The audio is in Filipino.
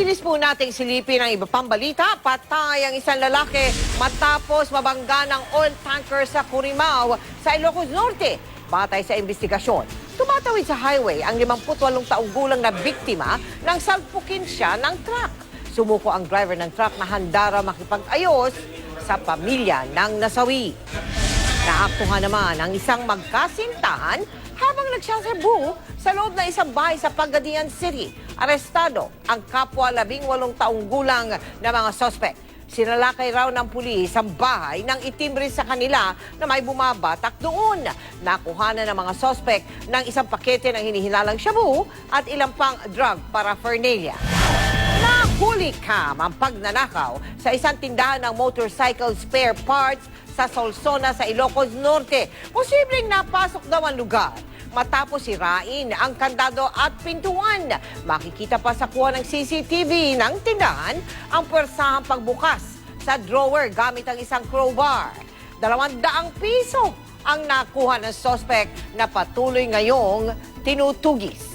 Bilis po nating silipin ang iba pang balita. Patay ang isang lalaki matapos mabangga ng oil tanker sa Curimao sa Ilocos Norte. Batay sa investigasyon, tumatawid sa highway ang 58 taong gulang na biktima nang salpukin siya ng truck. Sumuko ang driver ng truck na handa raw makipag-ayos sa pamilya ng nasawi. Naaktuhan naman ang isang magkasintahan habang nagsasabu sa loob ng isang bahay sa Pagadian City. Arestado ang kapwa labing walong taong gulang na mga sospek. Sinalakay raw ng pulis ang bahay nang itimbre sa kanila na may bumabatak doon. Nakuhanan ng mga sospek ng isang pakete ng hinihinalang shabu at ilang pang drug paraphernalia. Nahuli kam ang pagnanakaw sa isang tindahan ng motorcycle spare parts sa Solsona sa Ilocos Norte. Posibleng napasok daw ang lugar matapos sirain ang kandado at pintuan. Makikita pa sa kuha ng CCTV ng tindahan ang pwersahang pagbukas sa drawer gamit ang isang crowbar. Dalawang daang piso ang nakuha ng sospek na patuloy ngayong tinutugis.